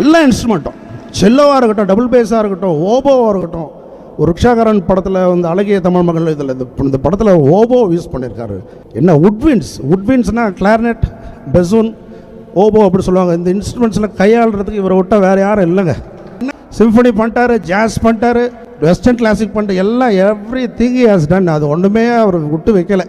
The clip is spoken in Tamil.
எல்லா இன்ஸ்ட்ருமெண்ட்டும் செல்லோவாக இருக்கட்டும் டபுள் பேஸாக இருக்கட்டும் ஓபோவாக இருக்கட்டும் ஒரு ரிக்ஷாகரன் படத்தில் வந்து அழகிய தமிழ் மகள் இதில் இந்த இந்த படத்தில் ஓபோ யூஸ் பண்ணியிருக்காரு என்ன உட்வின்ஸ் உட்வின்ஸ்னால் கிளார்னெட் பெசூன் ஓபோ அப்படி சொல்லுவாங்க. இந்த இன்ஸ்ட்ருமெண்ட்ஸில் கையாளுறதுக்கு இவரை விட்டால் வேறு யாரும் இல்லைங்க. சிம்ஃபனி பண்ணிட்டாரு ஜாஸ் பண்ணிட்டாரு வெஸ்டர்ன் கிளாசிக் பண்ணிட்டு எல்லாம் எவ்ரி திங் ஹாஸ் டன் அது ஒன்றுமே அவர் விட்டு வைக்கலை.